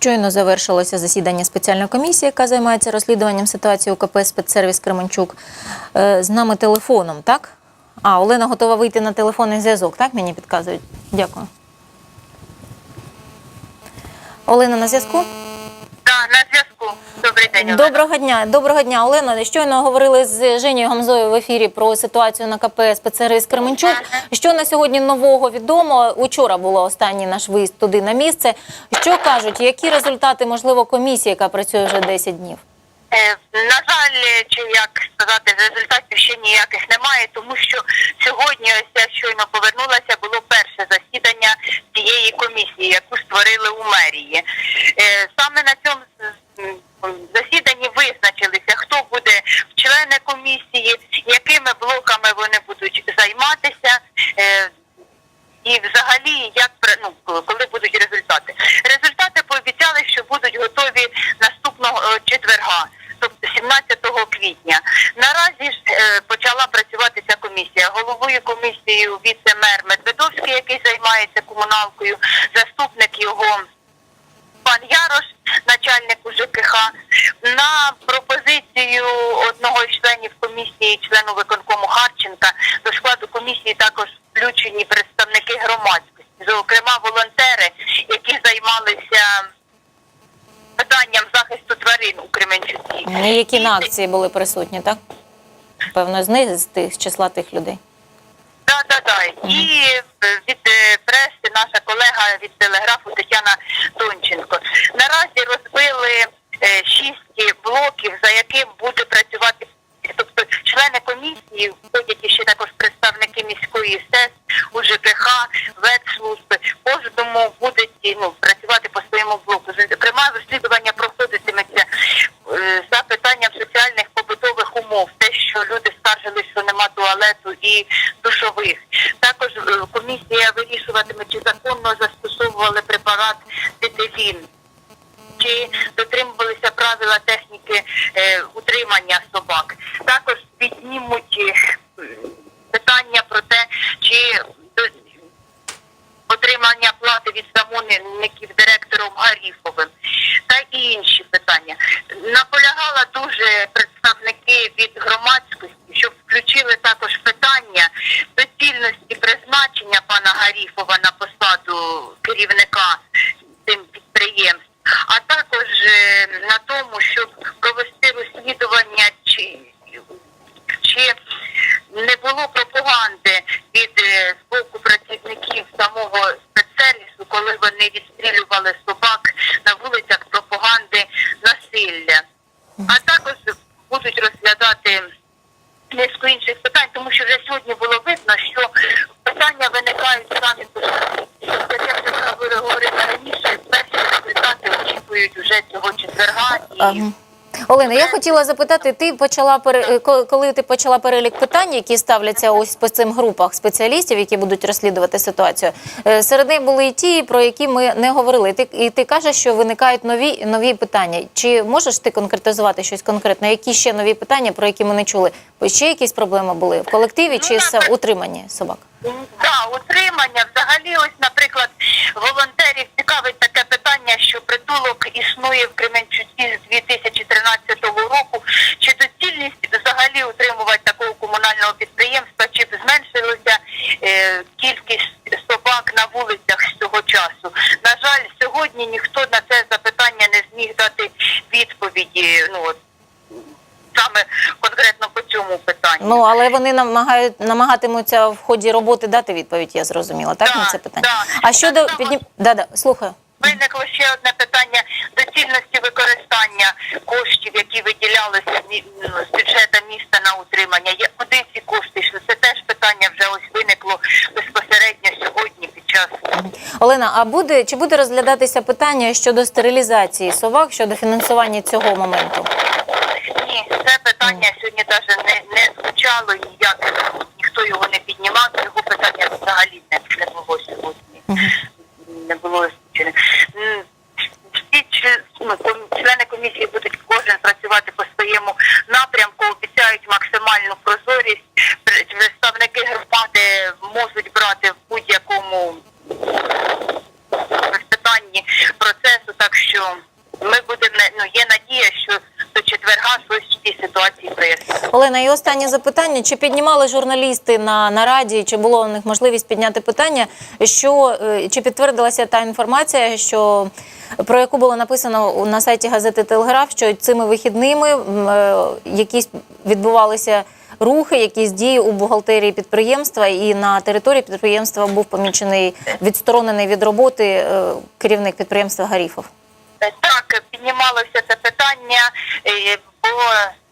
Щойно завершилося засідання спеціальної комісії, яка займається розслідуванням ситуації у КП «Спецсервіс Кременчук. Е, З нами телефоном, так? А, Олена готова вийти на телефонний зв'язок, так мені підказують? Дякую. Олена на зв'язку? Так, на зв'язку. Добрий день. Олена. Доброго дня, доброго дня, Олена. Щойно говорили з Женєю Гамзою в ефірі про ситуацію на КП «Спецсервіс Кременчук. Що на сьогодні нового відомо? Учора було останній наш виїзд туди на місце. Що кажуть, які результати, можливо, комісії, яка працює вже 10 днів? Е, На жаль, чи як сказати, результатів ще ніяких немає, тому що сьогодні ось я щойно повернулася, було перше засідання цієї комісії, яку створили у мерії. Е, Саме на цьому І взагалі, як ну, коли будуть результати? Результати пообіцяли, що будуть готові наступного е, четверга, тобто 17 квітня. Наразі ж е, почала працювати ця комісія. Головою комісії віце-мер Медведовський, який займається комуналкою, заступник його. Пан Ярош, начальник УЖКХ, на пропозицію одного із членів комісії, члену виконкому Харченка, до складу комісії також включені представники громадськості, зокрема волонтери, які займалися питанням захисту тварин у Кременчуці. Які на акції були присутні, так? Певно, з них, з тих з числа тих людей. Так, да, да. І е, від е, преси наша колега від телеграфу Тетяна Тонченко. Наразі розбили е, шість блоків, за яким буде працювати. Тобто члени комісії входять ще також представники міської СЕС, УЖКХ, ветслужби. Кожному будуть ну, працювати по своєму блоку. Зокрема, розслідування проходитиметься е, за питанням соціальних побутових умов, те, що люди скаржили, що нема туалету і душових. Також е, комісія вирішуватиме, чи законно застосовували препарат дитилін, чи дотримувалися правила техніки е, утримання собак. Також піднімуть е, питання про те, чи до- отримання плати від замовників директором Гаріфовим та і інші питання. Наполягала дуже представники від громадськості, щоб включили також питання доцільності призначення пана Гаріфова на посаду керівника цим підприємств, а також е, на тому, щоб провести розслідування чи чи не було пропаганди від е, з боку працівників самого спецсервісу, коли вони відстрілювали собак на вулицях пропаганди насилля. А також будуть розглядати низку інших питань, тому що вже сьогодні було видно, що питання виникають самі по собі. Як я вже говорила раніше, перші результати цього четверга і. Ага. Олена, я хотіла запитати, ти почала е, коли ти почала перелік питань, які ставляться ось по цим групах спеціалістів, які будуть розслідувати ситуацію. е, Серед них були і ті, про які ми не говорили. Ти і ти кажеш, що виникають нові нові питання. Чи можеш ти конкретизувати щось конкретне? Які ще нові питання, про які ми не чули? Ще якісь проблеми були в колективі чи з утриманні собак? Да, утримання. Взагалі, ось, наприклад, волонтерів цікавить таке питання, що притулок існує в Кременчуці з 2013 року. Чи доцільність взагалі утримувати такого комунального підприємства, чи б зменшилася е, кількість собак на вулицях з цього часу? На жаль, сьогодні ніхто на це запитання не зміг дати відповіді. Ну от саме конкретно по цьому питанню. Ну але вони намагають намагатимуться в ході роботи дати відповідь. Я зрозуміла. Так на це питання. да. А щодо піднім... да, да, слухаю. Виникло ще одне питання доцільності використання коштів, які виділялися мі- ну, з бюджету міста на утримання. Куди ці кошти йшли? Це теж питання вже ось виникло безпосередньо сьогодні під час Олена, а буде чи буде розглядатися питання щодо стерилізації собак щодо фінансування цього моменту? ні, це питання сьогодні навіть не, не звучало ніяк, ніхто його не піднімав, його питання взагалі не, не було сьогодні. Не було озвучене. М, Всі чи- ну, ком- члени комісії будуть кожен працювати по своєму напрямку, обіцяють максимальну прозорість. Пр- Представники громади можуть брати в будь-якому питанні процесу, так що Олена, і останнє запитання: чи піднімали журналісти на нараді, чи було у них можливість підняти питання, що е, чи підтвердилася та інформація, що про яку було написано на сайті газети Телеграф, що цими вихідними е, якісь відбувалися рухи, якісь дії у бухгалтерії підприємства, і на території підприємства був помічений відсторонений від роботи е, керівник підприємства Гаріфов. Так, піднімалося це питання, е, бо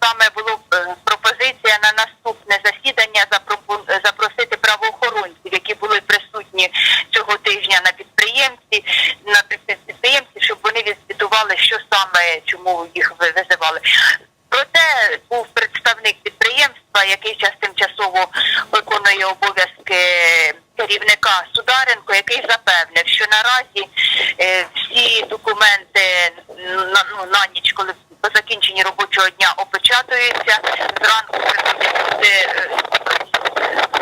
саме була пропозиція на наступне засідання запропо- запросити правоохоронців, які були присутні цього тижня на підприємстві, на під- підприємстві, щоб вони відзвітували, що саме чому їх визивали. Проте був представник підприємства, який час тимчасово виконує обов'язки керівника Сударенко, який запевнив, що наразі е, всі документи на, ну, на ніч, коли по закінченні робочого дня опечатуються, зранку приходять е,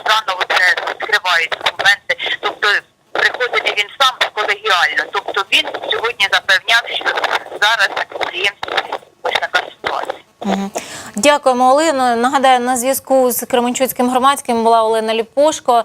заново це відкривають документи. Тобто приходить він сам колегіально. Тобто він сьогодні запевняв, що зараз на підприємстві ось така ситуація. Дякуємо, Олено. Нагадаю, на зв'язку з Кременчуцьким громадським була Олена Ліпошко.